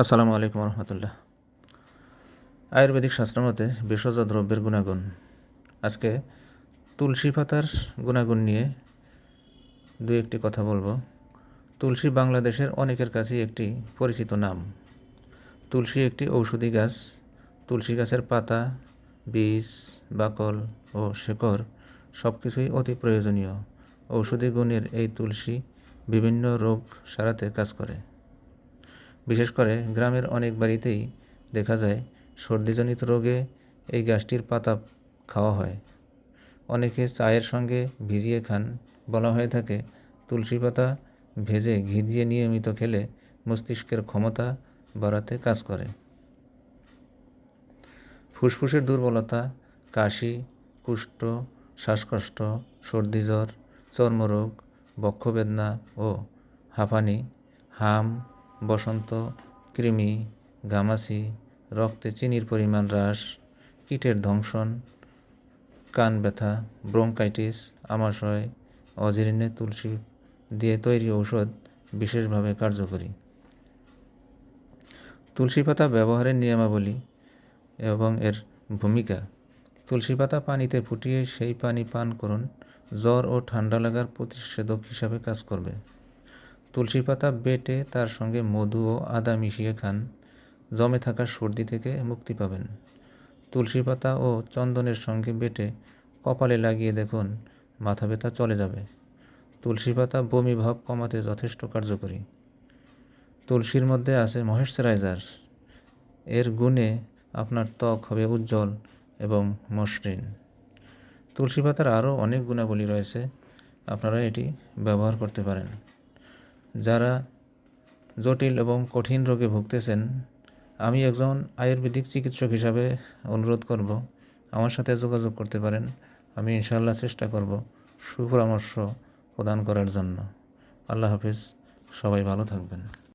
আসসালামু আলাইকুম রহমতুল্লাহ। আয়ুর্বেদিক শাস্ত্র মতে ভেষজ দ্রব্যের গুণাগুণ। আজকে তুলসী পাতার গুণাগুণ নিয়ে দু একটি কথা বলব। তুলসী বাংলাদেশের অনেকের কাছেই একটি পরিচিত নাম। তুলসী একটি ঔষধি গাছ। তুলসী গাছের পাতা, বীজ, বাকল ও শেকড় সব কিছুই অতি প্রয়োজনীয়। ঔষধি গুণের এই তুলসী বিভিন্ন রোগ সারাতে কাজ করে। বিশেষ করে গ্রামের অনেক বাড়িতেই দেখা যায় সর্দিজনিত রোগে এই গাছটির পাতা খাওয়া হয়। অনেকে চায়ের সঙ্গে ভিজিয়ে খান বলা হয়ে থাকে, তুলসী পাতা ভেজে ঘি দিয়ে নিয়মিত খেলে মস্তিষ্কের ক্ষমতা বাড়াতে কাজ করে। ফুসফুসের দুর্বলতা, কাশি, কুষ্ঠ, শ্বাসকষ্ট সর্দি জ্বর চর্মরোগ, বক্ষবেদনা ও হাঁপানি, হাম বসন্ত, কৃমি, গামাসি, রক্তে চিনির পরিমাণ হ্রাস কীটের ধ্বংসন কান ব্যথা, ব্রঙ্কাইটিস, আমাশয়, অজীর্ণে তুলসী দিয়ে তৈরি ঔষধ বিশেষভাবে কার্যকরী। তুলসী পাতা ব্যবহারের নিয়মাবলী এবং এর ভূমিকা। তুলসী পাতা পানিতে ফুটিয়ে সেই পানি পান করুন, জ্বর ও ঠান্ডা লাগার প্রতিষেধক হিসাবে কাজ করবে। তুলসী পাতা বেটে তার সঙ্গে মধু ও আদা মিশিয়ে খান। জমে থাকা সর্দি থেকে মুক্তি পাবেন। তুলসী পাতা ও চন্দনের সঙ্গে বেটে কপালে লাগিয়ে দেখুন, মাথা ব্যথা চলে যাবে। তুলসী পাতা বমি ভাব কমাতে যথেষ্ট কার্যকরী। তুলসীর মধ্যে আছে ময়েশ্চারাইজার। এর গুণে আপনার ত্বক হবে উজ্জ্বল এবং মসৃণ। তুলসী পাতার আরও অনেক গুণাবলী রয়েছে। আপনারা এটি ব্যবহার করতে পারেন। যারা জটিল এবং কঠিন রোগে ভুগতেছেন, আমি একজন আয়ুর্বেদিক চিকিৎসক হিসাবে অনুরোধ করব। আমার সাথে যোগাযোগ করতে পারেন। আমি ইনশাল্লাহ চেষ্টা করব সুপরামর্শ প্রদান করার জন্য। আল্লাহ হাফিজ। সবাই ভালো থাকবেন।